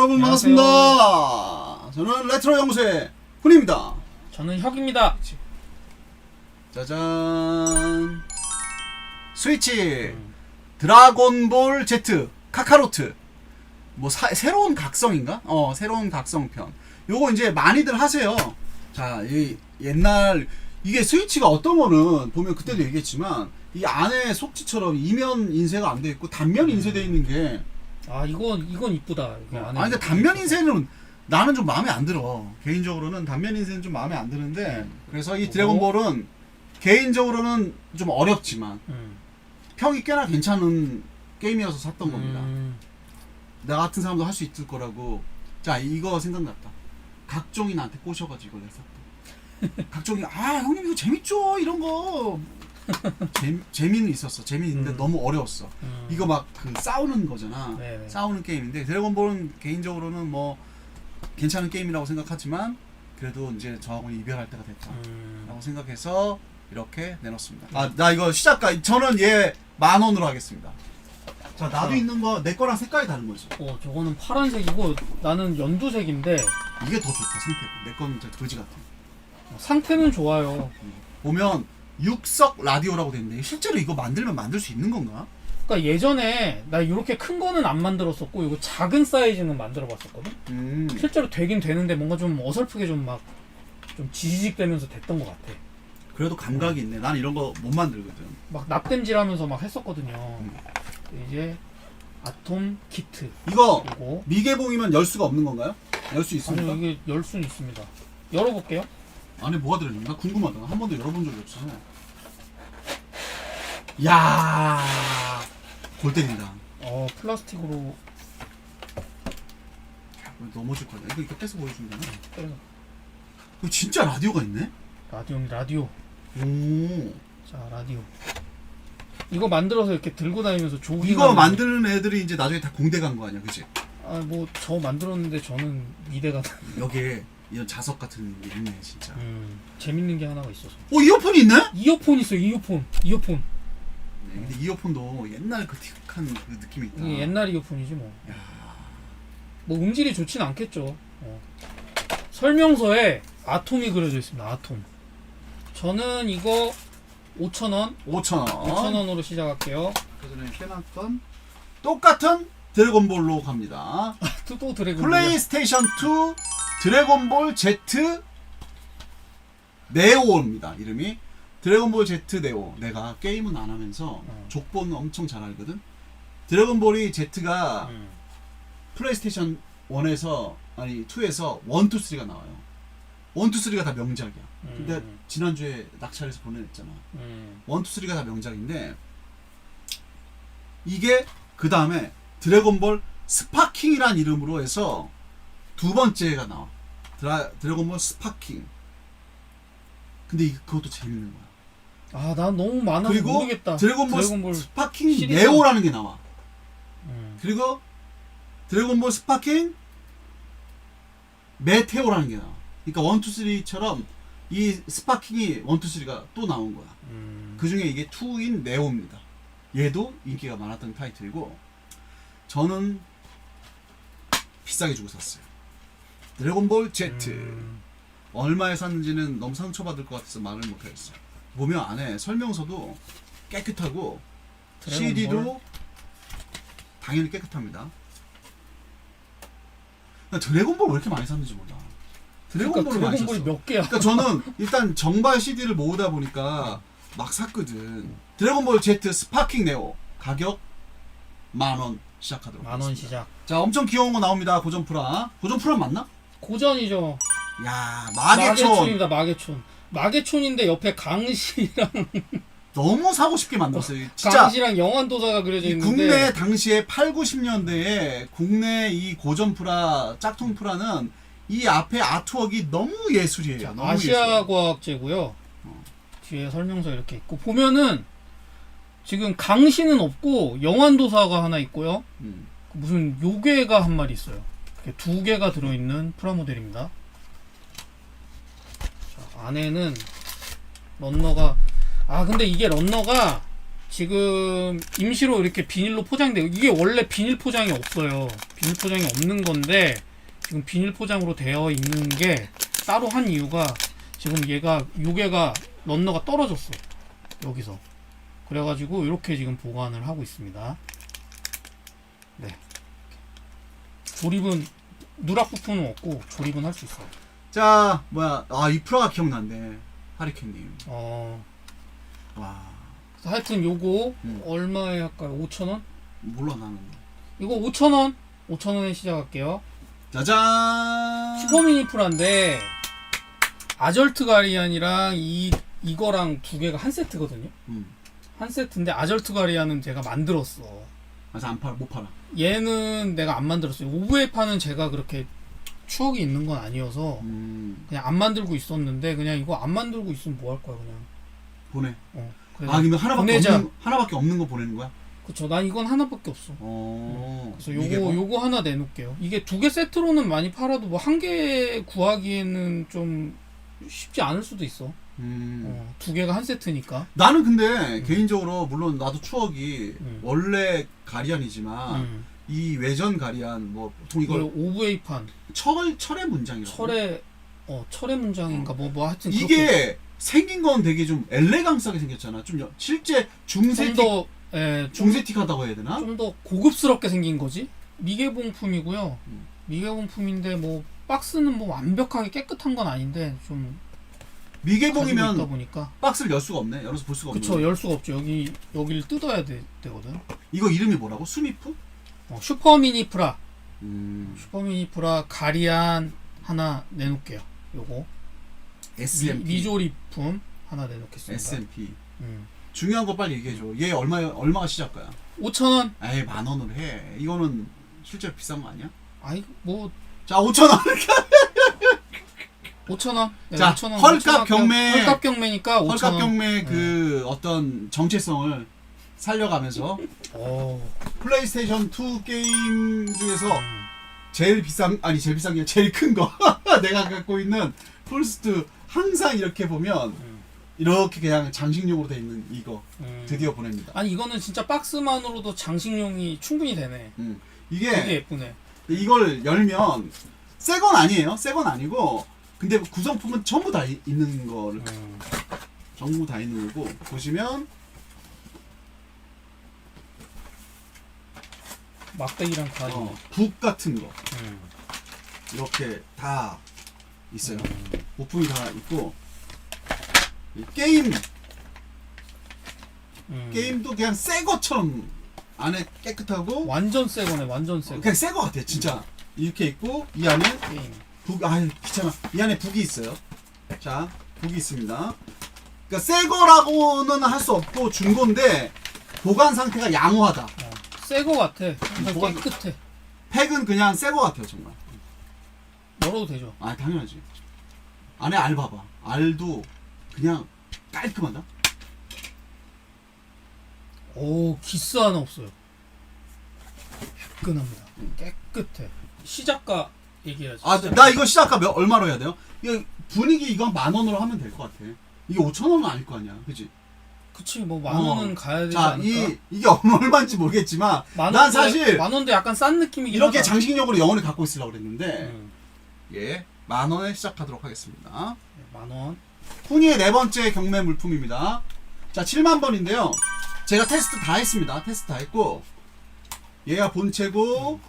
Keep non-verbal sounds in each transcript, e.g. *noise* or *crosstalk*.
여러분 안녕하세요. 반갑습니다. 저는 레트로 연구소의 훈입니다. 저는 혁입니다. 짜잔. 스위치 드라곤볼 Z 카카로트 뭐 사- 새로운 각성인가? 어 새로운 각성편. 요거 이제 많이들 하세요. 자, 이 옛날 이게 스위치가 어떤 거는 보면 그때도 얘기했지만 이 안에 속지처럼 이면 인쇄가 안 돼 있고 단면 인쇄돼 있는 게 아 이건 이건 이쁘다. 이게 안에 아니 근데 단면 인쇄는 나는 좀 마음에 안 들어. 개인적으로는 단면 인쇄는 좀 마음에 안 드는데 그래서 이 드래곤볼은 개인적으로는 좀 어렵지만 음. 평이 꽤나 괜찮은 게임이어서 샀던 겁니다. 음. 나 같은 사람도 할 수 있을 거라고. 자 이거 생각났다. 각종이 나한테 꼬셔가지고 이걸 샀다. *laughs* 각종이 아 형님 이거 재밌죠 이런 거. 재미, 재미는 있었어. 재미있는데 음. 너무 어려웠어. 음. 이거 막 그 싸우는 거잖아. 네네. 싸우는 게임인데 드래곤볼은 개인적으로는 뭐 괜찮은 게임이라고 생각하지만 그래도 이제 저하고는 이별할 때가 됐다라고 음. 생각해서 이렇게 내놓습니다. 아 나 이거 시작가 저는 얘 만 원으로 하겠습니다. 자 나도 어. 있는 거 내 거랑 색깔이 다른 거지. 어 저거는 파란색이고 나는 연두색인데 이게 더 좋다 상태. 내 거는 진짜 거지 같아. 상태는 좋아요. 보면 육석 라디오라고 돼 있는데 실제로 이거 만들면 만들 수 있는 건가? 그러니까 예전에 나 이렇게 큰 거는 안 만들었었고 이거 작은 사이즈는 만들어봤었거든. 음. 실제로 되긴 되는데 뭔가 좀 어설프게 좀 막 좀 지지직대면서 됐던 것 같아. 그래도 감각이 있네. 난 이런 거 못 만들거든. 막 납땜질하면서 막 했었거든요. 음. 이제 아톰 키트 이거 그리고 미개봉이면 열 수가 없는 건가요? 열수 있습니까? 이게 열 수는 있습니다. 열어볼게요. 안에 뭐가 들어있는가 궁금하다. 한 번도 열어본 적이 없어서. 야, 골 때린다. 어 플라스틱으로 넘어질 거야. 이거 이렇게 떼서 보여주면 되나? 때려. 이거 진짜 라디오가 있네? 라디오 라디오. 오. 자 라디오. 이거 만들어서 이렇게 들고 다니면서 조깅. 이거 만드는 애들이 이제 나중에 다 공대 간 거 아니야, 그치? 아뭐 저 만들었는데 저는 미대가. *laughs* 여기에 이런 자석 같은 게 있네, 진짜. 음 재밌는 게 하나가 있어서. 오, 이어폰이 있네? 이어폰 있어요 이어폰. 이어폰. 네, 근데 이어폰도 옛날 그 틱한 그 느낌이 있다. 이게 옛날 이어폰이지 뭐. 야, 뭐 음질이 좋진 않겠죠. 어. 설명서에 아톰이 그려져 있습니다. 아톰. 저는 이거 5,000원, 5,000원. 6,000원으로 시작할게요. 그 전에 빼놨던 똑같은 드래곤볼로 갑니다. *laughs* 또, 또 드래곤. 플레이스테이션 2 드래곤볼 Z 네오입니다. 이름이 드래곤볼 Z 네오. 내가 게임은 안 하면서 어. 족보는 엄청 잘 알거든. 드래곤볼이 Z가 음. 플레이스테이션 1에서 아니 2에서 1, 2, 3가 나와요. 1, 2, 3가 다 명작이야. 근데 음. 지난주에 낙찰해서 보내냈잖아. 음. 1, 2, 3가 다 명작인데 이게 그 다음에 드래곤볼 스파킹이란 이름으로 해서 두 번째가 나와. 드라, 드래곤볼 스파킹. 근데 이- 그것도 재밌는 거야. 아, 난 너무 많아서 그리고 모르겠다. 드래곤볼, 드래곤볼. 스파킹 시리즈. 네오라는 게 나와. 음. 그리고 드래곤볼 스파킹 메테오라는 게 나와. 그러니까 1, 2, 3처럼 이 스파킹이 1, 2, 3가 또 나온 거야. 음. 그 중에 이게 2인 네오입니다. 얘도 인기가 많았던 타이틀이고 저는 비싸게 주고 샀어요. 드래곤볼 Z 음. 얼마에 샀는지는 너무 상처받을 것 같아서 말을 못하겠어요. 보면 안에 설명서도 깨끗하고 드래곤볼. CD도 당연히 깨끗합니다. 나 드래곤볼 왜 이렇게 많이 샀는지 몰라. 그러니까 드래곤볼을 많이 드래곤볼이. 몇 개야? 그러니까 저는 일단 정발 CD를 모으다 보니까 막 샀거든. 드래곤볼 Z 스파킹 네오 가격 만 원 시작하도록 만 원 하겠습니다. 시작. 자, 엄청 귀여운 거 나옵니다. 고전 프라. 고전 프라 맞나? 고전이죠. 야, 마계촌. 마계촌입니다. 마계촌. 마계촌인데 옆에 강시랑 *laughs* 너무 사고 싶게 만들었어요. 진짜 강시랑 영환도사가 그려져 이 있는데 국내 당시에 8, 90년대에 국내 이 고전 프라, 짝퉁 프라는 이 앞에 아트웍이 너무 예술이에요. 너무 아시아 예술. 과학제고요. 뒤에 설명서 이렇게 있고 보면은 지금 강시는 없고 영환도사가 하나 있고요. 음. 그 무슨 요괴가 한 마리 있어요. 이렇게 두 개가 들어있는 프라모델입니다. 자, 안에는 런너가 아 근데 이게 런너가 지금 임시로 이렇게 비닐로 포장돼 이게 원래 비닐 포장이 없어요. 비닐 포장이 없는 건데 지금 비닐 포장으로 되어 있는 게 따로 한 이유가 지금 얘가 요게가 런너가 떨어졌어 여기서 그래가지고 이렇게 지금 보관을 하고 있습니다. 네. 조립은 누락 부품은 없고 조립은 할 수 있어요. 자 뭐야 아 이 프라가 기억난대 하리케님 어, 와 하여튼 요거 음. 얼마에 할까요? 5,000원? 몰라 나는 이거 5,000원? 5,000원에 시작할게요. 짜잔 슈퍼미니 프라인데 아절트 가리안이랑 이 이거랑 두 개가 한 세트거든요. 음. 한 세트인데 아절트 가리안은 제가 만들었어. 그래서 안 팔아 못 팔아 얘는 내가 안 만들었어요. 오브에파는 제가 그렇게 추억이 있는 건 아니어서 음 그냥 안 만들고 있었는데 그냥 이거 안 만들고 있으면 뭐 할 거야 그냥. 보내 어. 그래서 아 근데 하나밖에 보내자. 없는 하나밖에 없는 거 보내는 거야 그쵸. 난 이건 하나밖에 없어. 어 그래서 이게 요거 뭐? 요거 하나 내놓을게요. 이게 두 개 세트로는 많이 팔아도 뭐 한 개 구하기에는 좀 쉽지 않을 수도 있어. 음. 어, 두 개가 한 세트니까. 나는 근데 개인적으로 물론 나도 추억이 음. 원래 가리안이지만 음. 이 외전 가리안 뭐 보통 이걸 오브웨이판 철 철의 문장이라고 철의 어 철의 문장인가 뭐뭐 하여튼 이게 생긴 건 되게 좀 엘레강스하게 생겼잖아. 좀 여- 실제 중세틱 좀더 예, 좀 중세틱하다고 해야 되나? 좀 더 고급스럽게 생긴 거지. 미개봉품이고요. 음. 미개봉품인데 뭐 박스는 뭐 완벽하게 깨끗한 건 아닌데 좀 미개봉이면 보니까 박스를 열 수가 없네. 열어서 볼 수가 없네. 그쵸 열 수가 없죠. 여기 여기를 뜯어야 돼, 되거든. 이거 이름이 뭐라고? 수미프? 어, 슈퍼미니 프라 음. 슈퍼미니 프라 가리안 하나 내놓을게요. 요거 미, SMP. 미 조리품 하나 내놓겠습니다. SMP. 음. 중요한 거 빨리 얘기해 줘. 얘 얼마 얼마가 시작가야? 5,000원. 에이 만 원으로 해. 이거는 실제로 비싼 거 아니야? 아이 뭐자 5천 원. *laughs* 5,000원. 네, 자, 5,000원, 헐값 5,000원 경매. 헐값 경매니까 5,000원. 헐값 경매 그 어떤 정체성을 살려가면서 오. 플레이스테이션 2 게임 중에서 음. 제일 비싼 아니 제일 비싼 게 제일 큰 거 *laughs* 내가 갖고 있는 플스2 항상 이렇게 보면 음. 이렇게 그냥 장식용으로 돼 있는 이거 음. 드디어 보냅니다. 아니 이거는 진짜 박스만으로도 장식용이 충분히 되네. 음. 되게 이게 예쁘네. 이걸 열면 새 건 아니에요. 새 건 아니고 근데 구성품은 전부 다 이- 있는 거를 음. 전부 다 있는 거고 보시면 막대기랑 다 어. 북 같은 거 음. 이렇게 다 있어요. 음. 부품이 다 있고 이 게임 음. 게임도 그냥 새 것처럼 안에 깨끗하고 완전 새 거네. 완전 새 거. 그냥 새거 같아 진짜 이렇게 있고 이 안에 게임. 북아 귀찮아 이 안에 북이 있어요 자 북이 있습니다 그러니까 새 거라고는 할 수 없고 중고인데 보관 상태가 양호하다 어. 새거 같아. 뭐가- 깨끗해. 팩은 그냥 새거 같아요 정말 열어도 되죠. 아 당연하지 안에 알 봐봐 알도 그냥 깔끔하다 오 기스 하나 없어요. 화끈합니다. 깨끗해. 시작가 얘기해야지. 아나 이거 시작가 몇 얼마로 해야 돼요? 이거 분위기 이거 만 원으로 하면 될 것 같아 이게 5천 원은 아닐 거 아니야 그지 그치 뭐 만 어. 원은 가야 되지 자, 않을까? 이 이게 얼마인지 모르겠지만 만 난 원대- 사실 만 원대 약간 싼 느낌이긴 이렇게 하다. 장식용으로 영원히 갖고 있으려고 그랬는데 음. 예, 만 원에 시작하도록 하겠습니다. 네, 만 원. 후니의 네 번째 경매 물품입니다. 자, 7만 번인데요. 제가 테스트 다 했습니다. 테스트 다 했고 얘가 본체고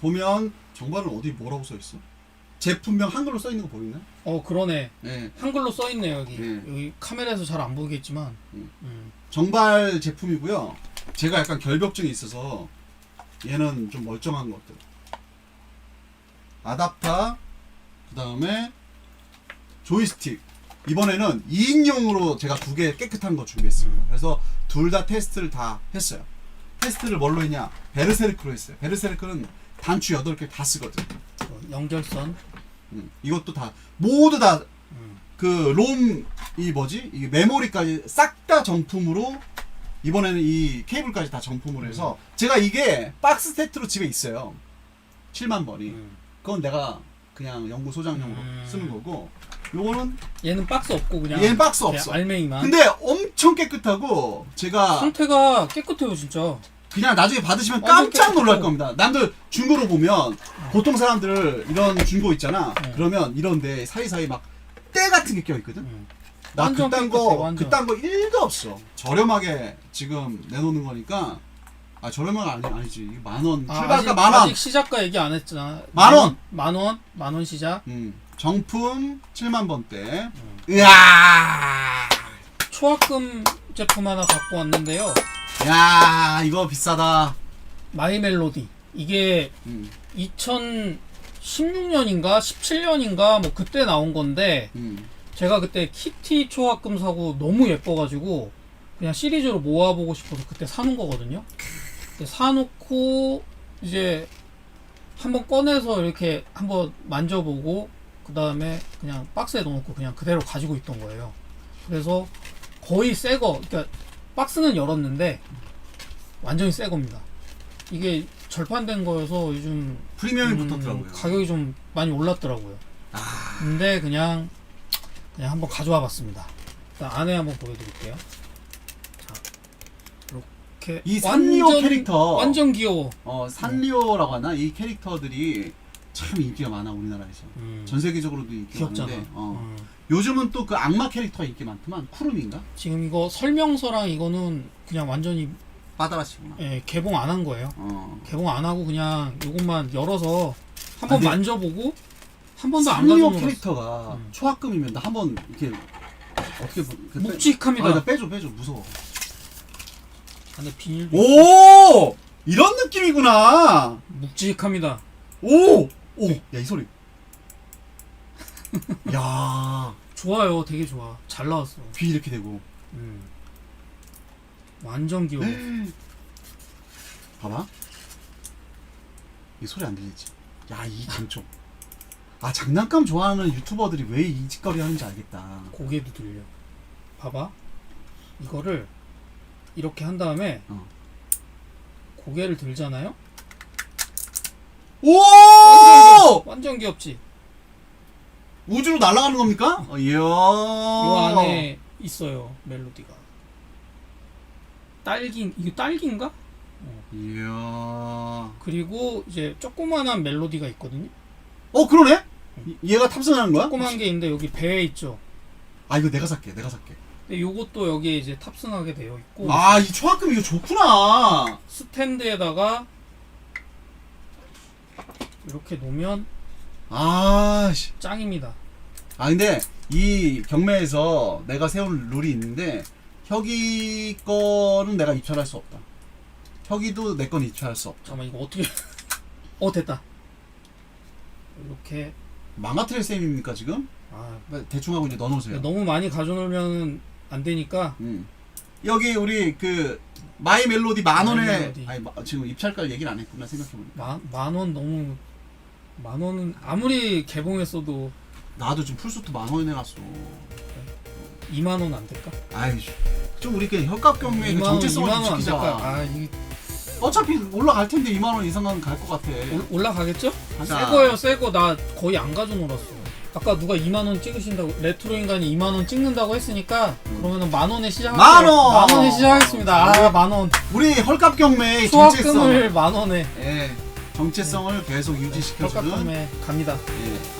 보면 정발은 어디 뭐라고 써 있어? 제품명 한글로 써 있는 거 보이나요? 어 그러네. 네. 한글로 써 있네 여기. 네. 여기 카메라에서 잘 안 보이겠지만. 음. 음. 정발 제품이고요. 제가 약간 결벽증이 있어서 얘는 좀 멀쩡한 것들. 아답터, 그 다음에 조이스틱. 이번에는 2인용으로 제가 두 개 깨끗한 거 준비했습니다. 그래서 둘 다 테스트를 다 했어요. 테스트를 뭘로 했냐? 베르세르크로 했어요. 베르세르크는 단추 8개 다 쓰거든. 어, 연결선. 음, 이것도 다, 모두 다 음. 그롬 이 뭐지 이 메모리까지 싹 다 정품으로 이번에는 이 케이블까지 다 정품으로 해서 제가 이게 박스 세트로 집에 있어요 7만 번이 음. 그건 내가 그냥 연구 소장용으로 음. 쓰는 거고 요거는 얘는 박스 없고 그냥 얘는 박스 없어. 알맹이만. 근데 엄청 깨끗하고 제가 상태가 깨끗해요 진짜. 그냥 나중에 받으시면 깜짝 놀랄. 겁니다. 남들 중고로 보면 보통 사람들 이런 중고 있잖아. 네. 그러면 이런데 사이사이 막 때 같은 게 껴 있거든. 음. 나 완전 그딴 거 완전. 그딴 거 1도 없어. 저렴하게 지금 내놓는 거니까 아 저렴한 아니 아니지. 만 원. 아, 출발가 아직, 만 원. 아직 시작가 얘기 안 했잖아. 만 원! 만 원? 만 원 시작. 음. 정품 7만 번대. 음. 으아! 초합금 제품 하나 갖고 왔는데요. 야, 이거 비싸다. 마이 멜로디. 이게 음. 2016년인가 17년인가 뭐 그때 나온 건데 음. 제가 그때 키티 초합금 사고 너무 예뻐가지고 그냥 시리즈로 모아보고 싶어서 그때 사놓은 거거든요. 근데 사놓고 이제 한번 꺼내서 이렇게 한번 만져보고 그 다음에 그냥 박스에 넣어놓고 그냥 그대로 가지고 있던 거예요. 그래서 거의 새 거, 그러니까 박스는 열었는데 완전히 새 겁니다. 이게 절판된 거여서 요즘 프리미엄이 음, 붙었더라고요. 가격이 좀 많이 올랐더라고요. 아. 근데 그냥 그냥 한번 가져와 봤습니다. 일단 안에 한번 보여드릴게요. 자, 이렇게 이 산리오 캐릭터. 완전 귀여워. 어, 산리오라고 하나? 이 캐릭터들이 참 인기가 많아, 우리나라에서. 음, 전 세계적으로도 인기가 귀엽잖아. 많은데. 어. 음. 요즘은 또 그 악마 캐릭터가 인기 많더만. 쿠름인가? 지금 이거 설명서랑 이거는 그냥 완전히 빠다라시구나. 예, 개봉 안 한 거예요. 어. 개봉 안 하고 그냥 이것만 열어서 한번 아, 근데 만져보고 한 번도 안 산리오 가져놓은 캐릭터가 음. 초합금이면 나 한번 이렇게 어떻게 보- 그 빼- 묵직합니다. 아, 나 빼줘 빼줘 무서워. 안에 비닐 오 이런 느낌이구나. 묵직합니다. 오! 오! 야, 이 소리. *laughs* 야, 좋아요. 되게 좋아. 잘 나왔어. 귀 이렇게 되고. 음. 완전 귀여워. *gasps* 봐봐. 이 소리 안 들리지? 야, 이 감촉. 아, 장난감 좋아하는 유튜버들이 왜 이 짓거리 하는지 알겠다. 고개도 들려. 봐봐. 이거를 이렇게 한 다음에 어. 고개를 들잖아요. 오! 완전 귀엽지. 우주로 날아가는 겁니까? 어, 이야. 요 안에 있어요 멜로디가. 딸기 이거 딸기인가? 이야. 그리고 이제 조그만한 멜로디가 있거든요. 어, 그러네? 이- 얘가 탑승하는 거야? 조그만 게 있는데 여기 배에 있죠. 아, 이거 내가 살게, 내가 살게. 근데 요것도 여기에 이제 탑승하게 되어 있고 아, 이 초합금 이거 좋구나. 스탠드에다가 이렇게 놓으면 아, 씨. 짱입니다. 아 근데 이 경매에서 내가 세운 룰이 있는데 혁이 거는 내가 입찰할 수 없다. 혁이도 내 건 입찰할 수 없다. 잠깐만 이거 어떻게 *laughs* 어 됐다. 이렇게 망가뜨릴 셈입니까 지금? 아 대충 하고 이제 넣어놓으세요. 너무 많이 가져놓으면 안 되니까 음. 여기 우리 그 마이 멜로디 만 마이 원에 멜로디. 아니 마- 지금 입찰가 얘기를 안 했구나 생각해보니까 만원 너무 만 원은 아무리 개봉했어도 나도 지금 풀수트 만 원에 해놨어. 2만 원 안 될까? 아이씨 좀 우리 그 혈값 경매의 그 2만 원, 정체성을 2만 좀 원안 지키자. 될까? 아 이게 어차피 올라갈 텐데 2만 원 이상은 갈 것 같아. 올- 올라가겠죠? 자. 새 거예요, 새 거. 나 거의 안 가져 놀았어. 아까 누가 2만 원 찍으신다고 레트로 인간이 2만 원 찍는다고 했으니까 그러면은 만 원에 시작할게요. 만 원! 만 원에 시작하겠습니다. 아, 만 원. 우리 헐값 경매의 정체성. 수학금을 만 원에 예, 정체성을 계속 유지시켜주는 혈값금에 갑니다. 예, 아,